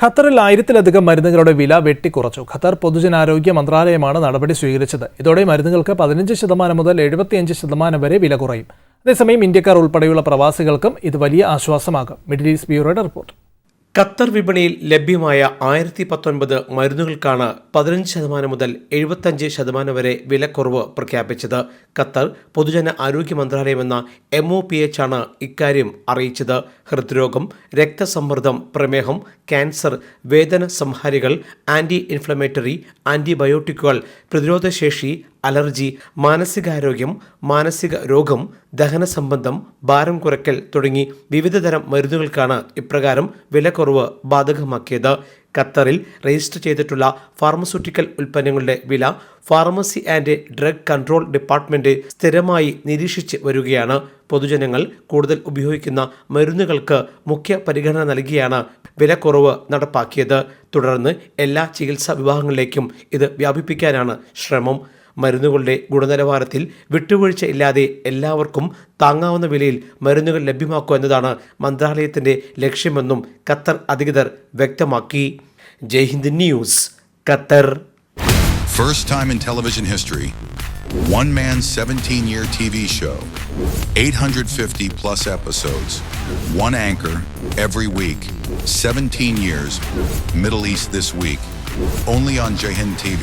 ഖത്തറിൽ ആയിരത്തിലധികം മരുന്നുകളുടെ വില വെട്ടിക്കുറച്ചു. ഖത്തർ പൊതുജനാരോഗ്യ മന്ത്രാലയമാണ് നടപടി സ്വീകരിച്ചത്. ഇതോടെ മരുന്നുകൾക്ക് പതിനഞ്ച് ശതമാനം മുതൽ എഴുപത്തിയഞ്ച് ശതമാനം വരെ വില കുറയും. അതേസമയം ഇന്ത്യക്കാർ ഉൾപ്പെടെയുള്ള പ്രവാസികൾക്കും ഇത് വലിയ ആശ്വാസമാകും. മിഡിൽ ഈസ്റ്റ് ബ്യൂറോയുടെ റിപ്പോർട്ട്. ഖത്തർ വിപണിയിൽ ലഭ്യമായ ആയിരത്തി പത്തൊൻപത് മരുന്നുകൾക്കാണ് പതിനഞ്ച് ശതമാനം മുതൽ എഴുപത്തഞ്ച് ശതമാനം വരെ വിലക്കുറവ് പ്രഖ്യാപിച്ചത്. ഖത്തർ പൊതുജന ആരോഗ്യ മന്ത്രാലയമെന്ന എം ഒ പി എച്ച് ആണ് ഇക്കാര്യം അറിയിച്ചത്. ഹൃദ്രോഗം രക്തസമ്മർദ്ദം പ്രമേഹം ക്യാൻസർ വേദന സംഹാരികൾ ആന്റി ഇൻഫ്ലമേറ്ററി ആന്റിബയോട്ടിക്കുകൾ പ്രതിരോധശേഷി അലർജി മാനസികാരോഗ്യം മാനസിക രോഗം ദഹന സംബന്ധം ഭാരം കുറയ്ക്കൽ തുടങ്ങി വിവിധതരം മരുന്നുകൾക്കാണ് ഇപ്രകാരം വിലക്കുറവ് ബാധകമാക്കിയത്. ഖത്തറിൽ രജിസ്റ്റർ ചെയ്തിട്ടുള്ള ഫാർമസ്യൂട്ടിക്കൽ ഉൽപ്പന്നങ്ങളുടെ വില pharmacy and drug control department സ്ഥിരമായി നിരീക്ഷിച്ച് വരികയാണ്. പൊതുജനങ്ങൾ കൂടുതൽ ഉപയോഗിക്കുന്ന മരുന്നുകൾക്ക് മുഖ്യ പരിഗണന നൽകിയാണ് വിലക്കുറവ് നടപ്പാക്കിയത്. തുടർന്ന് എല്ലാ ചികിത്സാ വിഭാഗങ്ങളിലേക്കും ഇത് വ്യാപിപ്പിക്കാനാണ് ശ്രമം. മരുന്നുകളുടെ ഗുണനിലവാരത്തിൽ വിട്ടുവീഴ്ച ഇല്ലാതെ എല്ലാവർക്കും താങ്ങാവുന്ന വിലയിൽ മരുന്നുകൾ ലഭ്യമാക്കുക എന്നതാണ് മന്ത്രാലയത്തിന്റെ ലക്ഷ്യമെന്നും ഖത്തർ അധികൃതർ വ്യക്തമാക്കി Jaihind news Qatar First time in television history, one man 17 year TV show, 850 plus episodes, one anchor every week, 17 years, Middle East this week, only on Jahin TV.